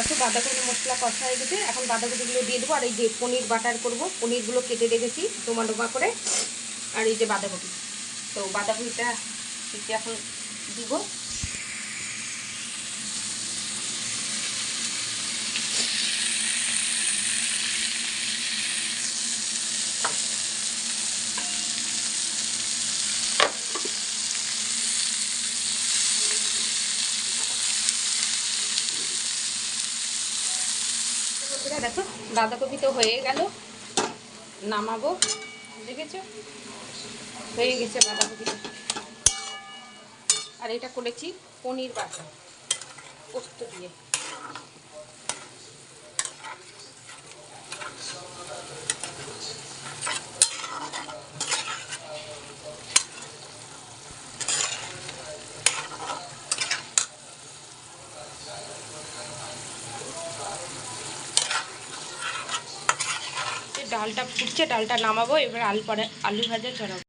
দেখো বাঁধাকপি মশলা কষা হয়ে গেছে। এখন বাঁধাকপিগুলো দিয়ে দেবো। আর এই যে পনির বাটার করব। পনিরগুলো কেটে রেখেছি ডোমা ডোমা করে। আর এই যে বাঁধাকপি। তো বাঁধাকপিটা এখন দিব। দেখো বাঁধাকপি তো হয়ে গেল। নামাবো, দেখেছ? হয়ে গেছে বাঁধাকপি আর এটা করেছি পনির বাটা, পোস্ত দিয়ে। ডালটা ফুটছে ডালটা নামাবো এবার আলু পরে আলু ভাজা চড়াবো।